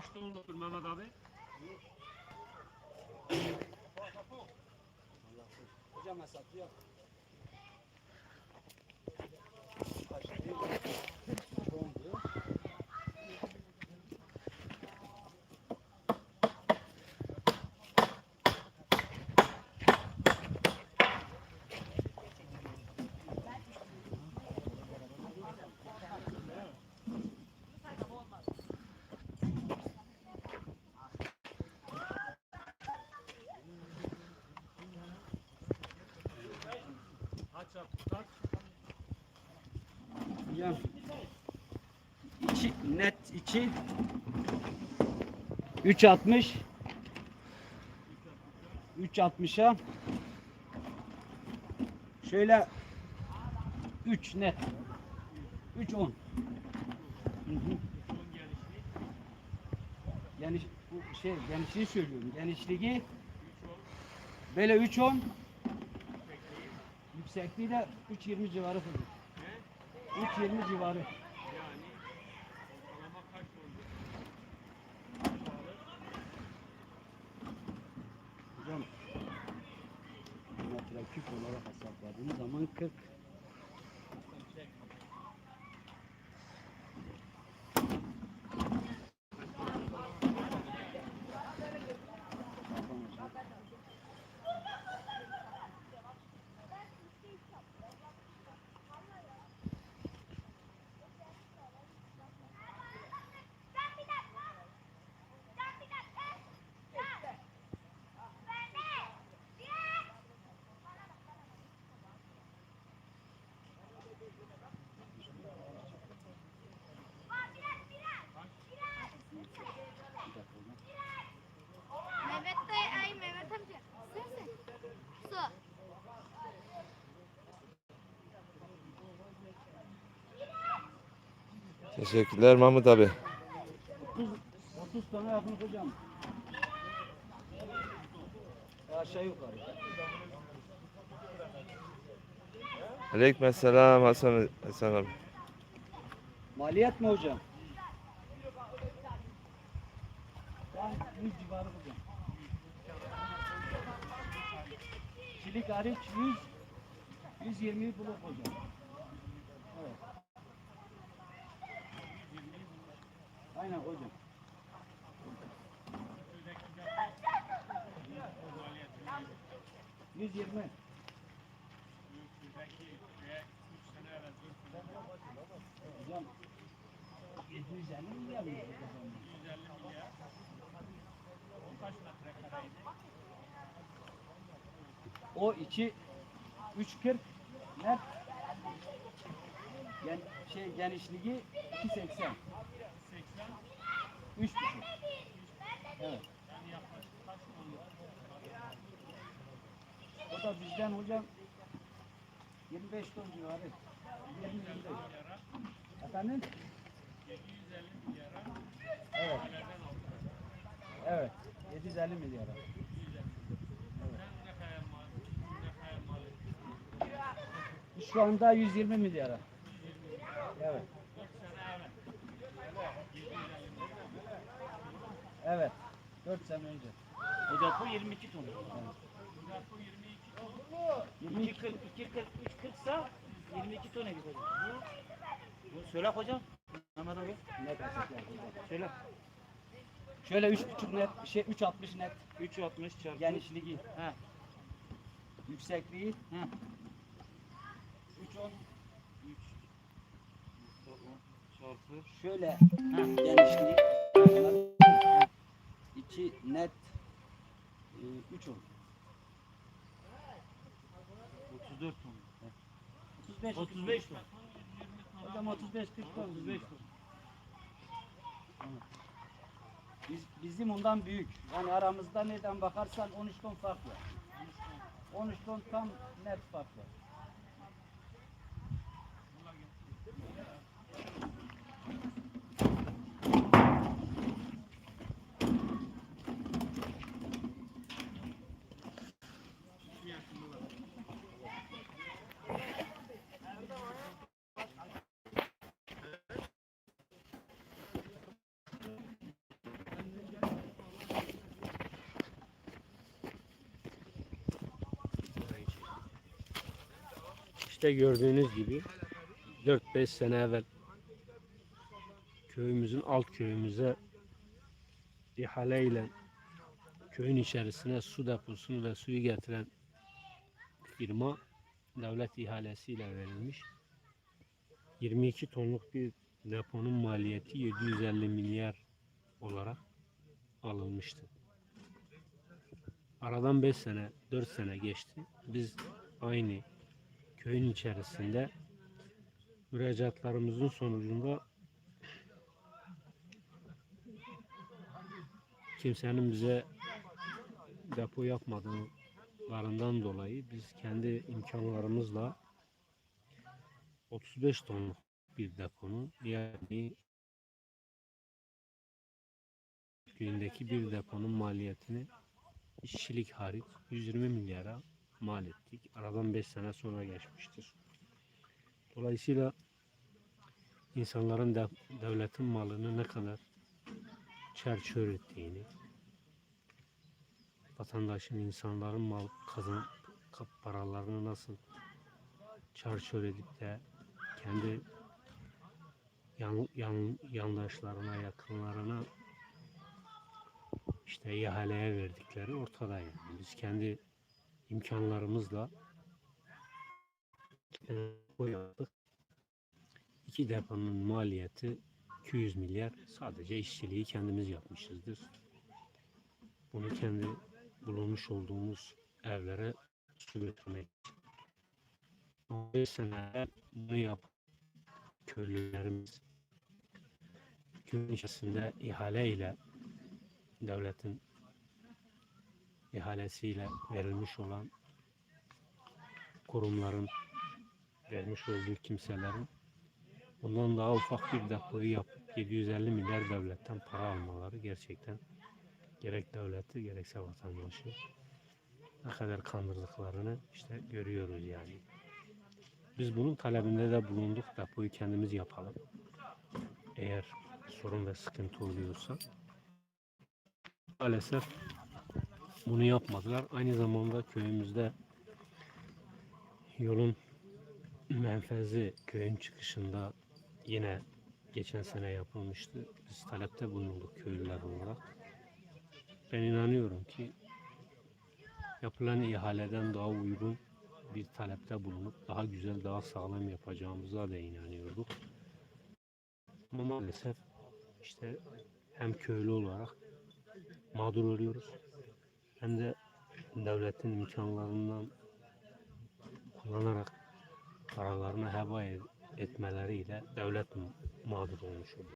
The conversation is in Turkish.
Kaç tonluktur Mehmet abi? Hocam hesaplıyor. Kaç yaptı kaç? Hocam. İki, net 2 3.60 3.60'a şöyle 3 net 3 10 Hı hı. Geniş bu şey genişliği söylüyorum. Genişliği böyle 3 10 yüksekliği de 3.20 civarı falan. 3.20 civarı. Yani ortalama kaç tondur? Hocam metreküp olarak hesapladığım zaman 40 Teşekkürler Mahmut abi. 30 30 tane yakın hocam. Aşağı yukarı. Aleykümselam Hasan Hasan abi. Maliyet mi hocam? Ben 100 civarı hocam. Çilik hariç 100 120 buluk hocam. Evet. Aynen hocam. Yüz yirmi. Şuradaki ve 3 sene evvel 4 Hocam 750 milyar mı? 150 milyar. O kaç metrekareydi? O iki 340 net gen, şey genişliği 280 80 3 buçuk. Evet. O da bizden hocam 25 ton civarı. 20 25. Efendim? 750 milyara Evet. Evet. 750 milyara. Mal Şu anda 120 milyara. Evet. 4 sene evvel. 750 milyar. Evet. 4 sene önce. Ocaklı 22 ton. Burada bu 22 ton. 22 2 40 2 40 3 40 sa 22 ton ekip hocam. Bu söyle hocam. Mehmet abi. net. Söyle. Şöyle 3,5 net, şey 360 net 360 çarpı. genişliği, He. yüksekliği He. 310 3 çarpı. şöyle He. genişliği 2 net 3 10 34 ton. 35 35 ton. Hocam 35 40 ton 35 ton. Biz, bizim ondan büyük. Yani aramızda nereden bakarsan 13 ton fark var. 13 ton tam net fark var. İşte gördüğünüz gibi 4-5 sene evvel köyümüzün alt köyümüze ihaleyle köyün içerisine su deposunu ve suyu getiren firma devlet ihalesiyle verilmiş. 22 tonluk bir deponun maliyeti 750 milyar olarak alınmıştı. Aradan 5 sene, 4 sene geçti. Biz aynı köyün içerisinde müracaatlarımızın sonucunda kimsenin bize depo yapmadığından dolayı biz kendi imkanlarımızla 35 tonluk bir deponun yani köyündeki bir deponun maliyetini işçilik hariç 120 milyara mal ettik. Aradan 5 sene sonra geçmiştir. Dolayısıyla insanların de, devletin malını ne kadar çerçöğür ettiğini, vatandaşın, insanların mal kazan paralarını nasıl çarçur edip de kendi yan, yan, yandaşlarına, yakınlarına işte ihaleye verdikleri ortada yani. Biz kendi imkanlarımızla o yaptık. İki deponun maliyeti 200 milyar. Sadece işçiliği kendimiz yapmışızdır. Bunu kendi bulunmuş olduğumuz evlere su götürmek için. 15 sene bunu yap köylülerimiz köyün içerisinde ihale ile devletin ihalesiyle verilmiş olan kurumların vermiş olduğu kimselerin bundan daha ufak bir depoyu yapıp 750 milyar devletten para almaları gerçekten gerek devleti gerekse vatandaşı ne kadar kandırdıklarını işte görüyoruz yani. Biz bunun talebinde de bulunduk. Depoyu kendimiz yapalım. Eğer sorun ve sıkıntı oluyorsa. Maalesef bunu yapmadılar. Aynı zamanda köyümüzde yolun menfezi köyün çıkışında yine geçen sene yapılmıştı. Biz talepte bulunduk köylüler olarak. Ben inanıyorum ki yapılan ihaleden daha uygun bir talepte bulunup daha güzel, daha sağlam yapacağımıza da inanıyorduk. Ama maalesef işte hem köylü olarak mağdur oluyoruz hem de devletin imkanlarından kullanarak paralarını heba etmeleriyle devlet mağdur olmuş oluyor.